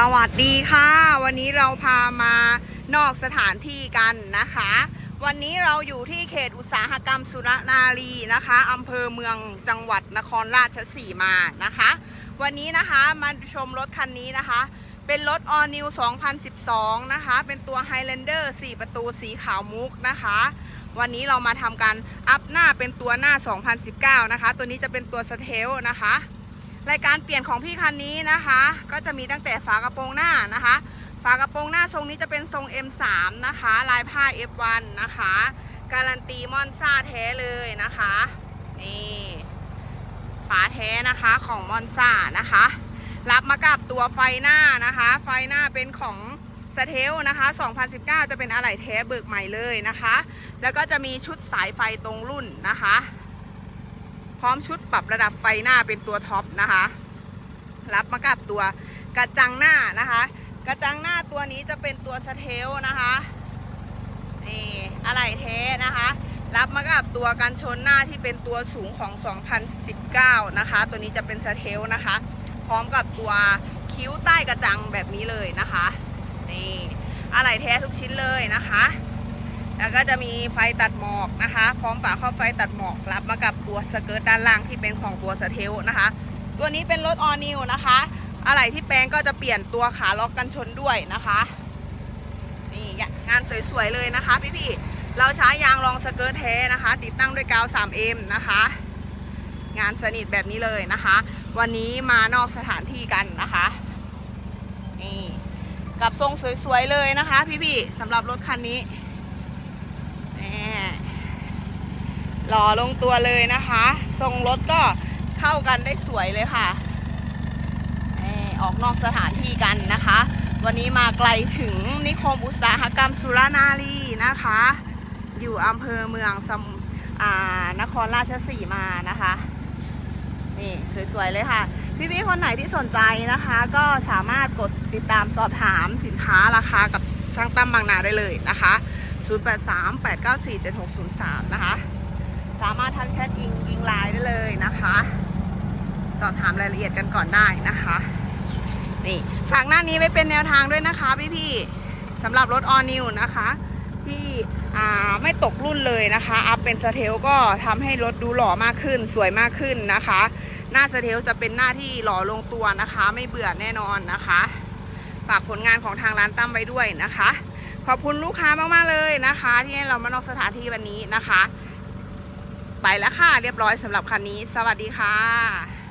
สวัสดีค่ะ วันนี้เราพามานอกสถานที่กันนะคะ วันนี้เราอยู่ที่เขตอุตสาหกรรมสุรนารีนะคะอำเภอเมืองจังหวัดนครราชสีมานะคะ วันนี้นะคะมาชมรถคันนี้นะคะ เป็นรถ All New 2012 นะคะ เป็นตัว Highlander 4 ประตูสีขาวมุกนะคะ วันนี้เรามาทำการอัพหน้าเป็นตัวหน้า 2019 นะคะ ตัวนี้จะเป็นตัวสเทลนะคะ รายการเปลี่ยนของพี่คันนี้นะคะ ก็จะมีตั้งแต่ฝากระโปรงหน้านะคะ ฝากระโปรงหน้าทรงนี้จะเป็นทรง M3 นะคะ ลายผ้า F1 นะคะ การันตีมอนซ่าแท้เลยนะคะนี่ฝาแท้นะคะของมอนซ่านะคะ รับมากับตัวไฟหน้านะคะ ไฟหน้าเป็นของสเทลนะคะ 2019 จะเป็นอะไหล่แท้เบิกใหม่เลยนะคะ แล้วก็จะมีชุดสายไฟตรงรุ่นนะคะ ร้อมชุดปรับระดับไฟหน้าเป็นตัวท็อปนะคะ รับมากับตัวกระจังหน้านะคะ กระจังหน้าตัวนี้จะเป็นตัวสเทลนะคะนี่อะไหล่แท้นะคะ รับมากับตัวกันชนหน้าที่เป็นตัวสูงของ 2019 นะคะ ตัวนี้จะเป็นสเทลนะคะ พร้อมกับตัวคิ้วใต้กระจังแบบนี้เลยนะคะนี่อะไหล่แท้ทุกชิ้นเลยนะคะ แล้วก็จะมีไฟตัดหมอกนะคะ พร้อมฝาครอบไฟตัดหมอกรับมากับตัวสเกิร์ตด้านล่างที่เป็นของตัวสเทลนะคะ ตัวนี้เป็นรถออนิวนะคะอะไหล่ที่แปลงก็จะเปลี่ยนตัวขาล็อกกันชนด้วยนะคะนี่งานสวยๆเลยนะคะ พี่ๆเราใช้ยางรองสเกิร์ตแท้นะคะ ติดตั้งด้วยกาว 3M นะคะ งานสนิทแบบนี้เลยนะคะ วันนี้มานอกสถานที่กันนะคะนี่กับทรงสวยๆเลยนะคะ พี่ๆสำหรับรถคันนี้ หล่อลงตัวเลยนะคะ ทรงรถก็เข้ากันได้สวยเลยค่ะออกนอกสถานที่กันนะคะ วันนี้มาไกลถึงนิคมอุตสาหกรรมสุรนารีนะคะ อยู่อำเภอเมืองสมนครราชสีมานะคะนี่สวยๆเลยค่ะ พี่ๆคนไหนที่สนใจนะคะ ก็สามารถกดติดตามสอบถามสินค้าราคากับช่างตั้มบางนาได้เลยนะคะ 0838947603 นะคะ สามารถทักแชทยิงยิงไลน์ได้เลยนะคะ สอบถามรายละเอียดกันก่อนได้นะคะ นี่ฝากหน้านี้ไว้เป็นแนวทางด้วยนะคะพี่ๆสำหรับรถออนิวนะคะ ที่ไม่ตกรุ่นเลยนะคะ อัพเป็นสเทลก็ทำให้รถดูหล่อมากขึ้น สวยมากขึ้นนะคะ หน้าสเทลจะเป็นหน้าที่หล่อลงตัวนะคะ ไม่เบื่อแน่นอนนะคะ ฝากผลงานของทางร้านตั้มไว้ด้วยนะคะ ขอบคุณลูกค้ามากๆเลยนะคะ ที่ให้เรามานอกสถานที่วันนี้นะคะ ไปแล้วค่ะเรียบร้อยสำหรับคันนี้ สวัสดีค่ะ